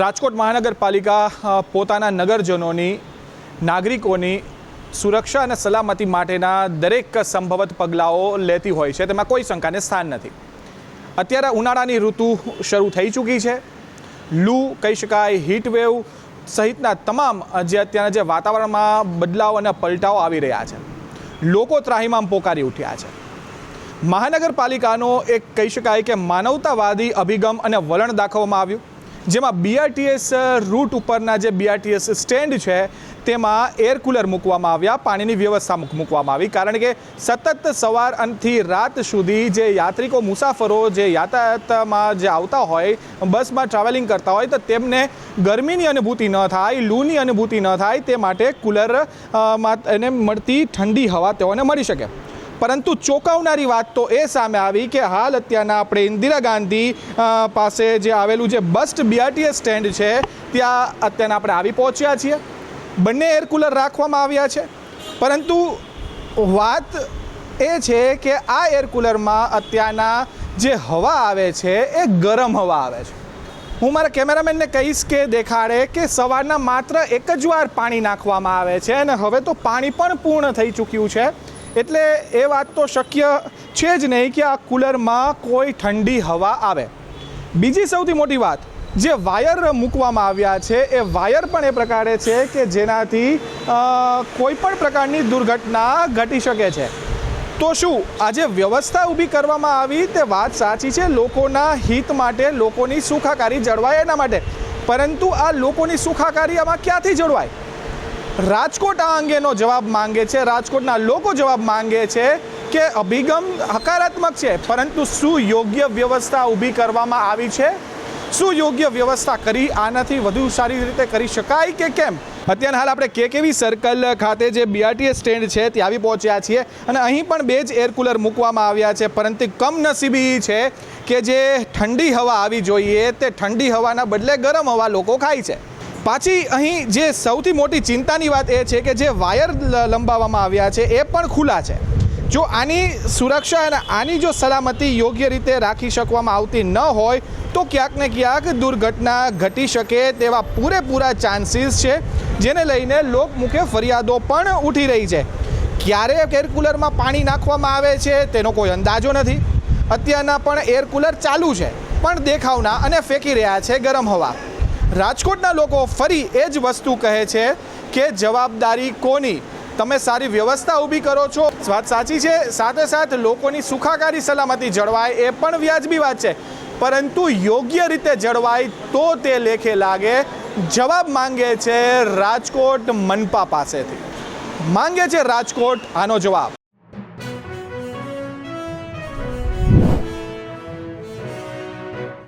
રાજકોટ મહાનગરપાલિકા પોતાના નગરજનોની, નાગરિકોની સુરક્ષા અને સલામતી માટેના દરેક સંભવત પગલાઓ લેતી હોય છે. તેમાં કોઈ શંકાને સ્થાન નથી. અત્યારે ઉનાળાની ઋતુ શરૂ થઈ ચૂકી છે. લૂ કહી શકાય હીટવેવ સહિતના તમામ જે અત્યારના જે વાતાવરણમાં બદલાવ અને પલટાઓ આવી રહ્યા છે. લોકો ત્રાહિમામ પોકારી ઉઠ્યા છે. મહાનગરપાલિકાનો એક કહી શકાય કે માનવતાવાદી અભિગમ અને વલણ દાખવવામાં આવ્યું. જેમાં બીઆરટીએસ રૂટ ઉપરના જે બીઆરટીએસ સ્ટેન્ડ છે, તેમાં એર કુલર મૂકવામાં આવ્યા, પાણીની વ્યવસ્થા મૂકવામાં આવી. કારણ કે સતત સવાર અનથી રાત સુધી જે યાત્રિકો, મુસાફરો જે યાતાયાતમાં જે આવતા હોય, બસમાં ટ્રાવેલિંગ કરતા હોય, તો તેમને ગરમીની અનુભૂતિ ન થાય, લૂની અનુભૂતિ ન થાય, તે માટે કુલર એને મળતી ઠંડી હવા તેઓને મળી શકે. પરંતુ ચોંકાવનારી વાત તો એ સામે આવી કે હાલ અત્યારના આપણે ઇન્દિરા ગાંધી પાસે જે આવેલું જે બસ્ટ બીઆરટીએસ સ્ટેન્ડ છે, ત્યાં અત્યારના આપણે આવી પહોંચ્યા છીએ. બંને એર કુલર રાખવામાં આવ્યા છે. પરંતુ વાત એ છે કે આ એર કુલરમાં અત્યારના જે હવા આવે છે, એ ગરમ હવા આવે છે. હું મારા કેમેરામેનને કહીશ કે દેખાડે કે સવારના માત્ર એક જ વાર પાણી નાખવામાં આવે છે અને હવે તો પાણી પણ પૂર્ણ થઈ ચૂક્યું છે. એટલે એ વાત તો શક્ય છે જ નહીં કે આ કુલરમાં કોઈ ઠંડી હવા આવે. બીજી સૌથી મોટી વાત, જે વાયર મૂકવામાં આવ્યા છે, એ વાયર પણ એ પ્રકારે છે કે જેનાથી કોઈ પણ પ્રકારની દુર્ઘટના ઘટી શકે છે. તો શું, આજે વ્યવસ્થા ઊભી કરવામાં આવી? તે વાત સાચી છે, લોકોના હિત માટે, લોકોની સુખાકારી જળવાય એના માટે. પરંતુ આ લોકોની સુખાકારી આમાં ક્યાંથી જળવાય? રાજકોટ આ અંગેનો જવાબ માંગે છે. રાજકોટના લોકો જવાબ માંગે છે કે અભિગમ હકારાત્મક છે, પરંતુ શું યોગ્ય વ્યવસ્થા ઊભી કરવામાં આવી છે. શું યોગ્ય વ્યવસ્થા કરી આનાથી વધુ સારી રીતે કરી શકાય કે કેમ? અત્યારે હાલ આપણે કેકેવી સર્કલ ખાતે જે બીઆરટીએસ સ્ટેન્ડ છે ત્યાં આવી પહોંચ્યા છીએ અને અહીં પણ બે જ એર કુલર મૂકવામાં આવ્યા છે. પરંતુ કમનસીબી છે કે જે ઠંડી હવા આવી જોઈએ તે ઠંડી હવાના બદલે ગરમ હવા લોકો ખાય છે. પાછી અહીં જે સૌથી મોટી ચિંતાની વાત એ છે કે જે વાયર લંબાવવામાં આવ્યા છે, એ પણ ખુલ્લા છે. જો આની સુરક્ષા અને આની જો સલામતી યોગ્ય રીતે રાખી શકવામાં આવતી ન હોય, તો ક્યાંક ને ક્યાંક દુર્ઘટના ઘટી શકે તેવા પૂરેપૂરા ચાન્સીસ છે, જેને લઈને લોકમુખે ફરિયાદો પણ ઉઠી રહી છે. ક્યારે એર કુલરમાં પાણી નાખવામાં આવે છે, તેનો કોઈ અંદાજો નથી. અત્યારના પણ એર કુલર ચાલુ છે, પણ દેખાવના અને ફેંકી રહ્યા છે ગરમ હવા. રાજકોટના લોકો ફરી એ જ વસ્તુ કહે છે કે જવાબદારી કોની? તમે સારી વ્યવસ્થા ઊભી કરો છો. વાત સાચી છે, સાથે સાથે લોકોની સુખાકારી સલામતી જળવાય એ પણ વ્યાજબી વાત છે. પરંતુ યોગ્ય રીતે જળવાય તો તે લેખે લાગે, જવાબ માંગે છે રાજકોટ મનપા પાસેથી. માંગે છે રાજકોટ, આનો જવાબ.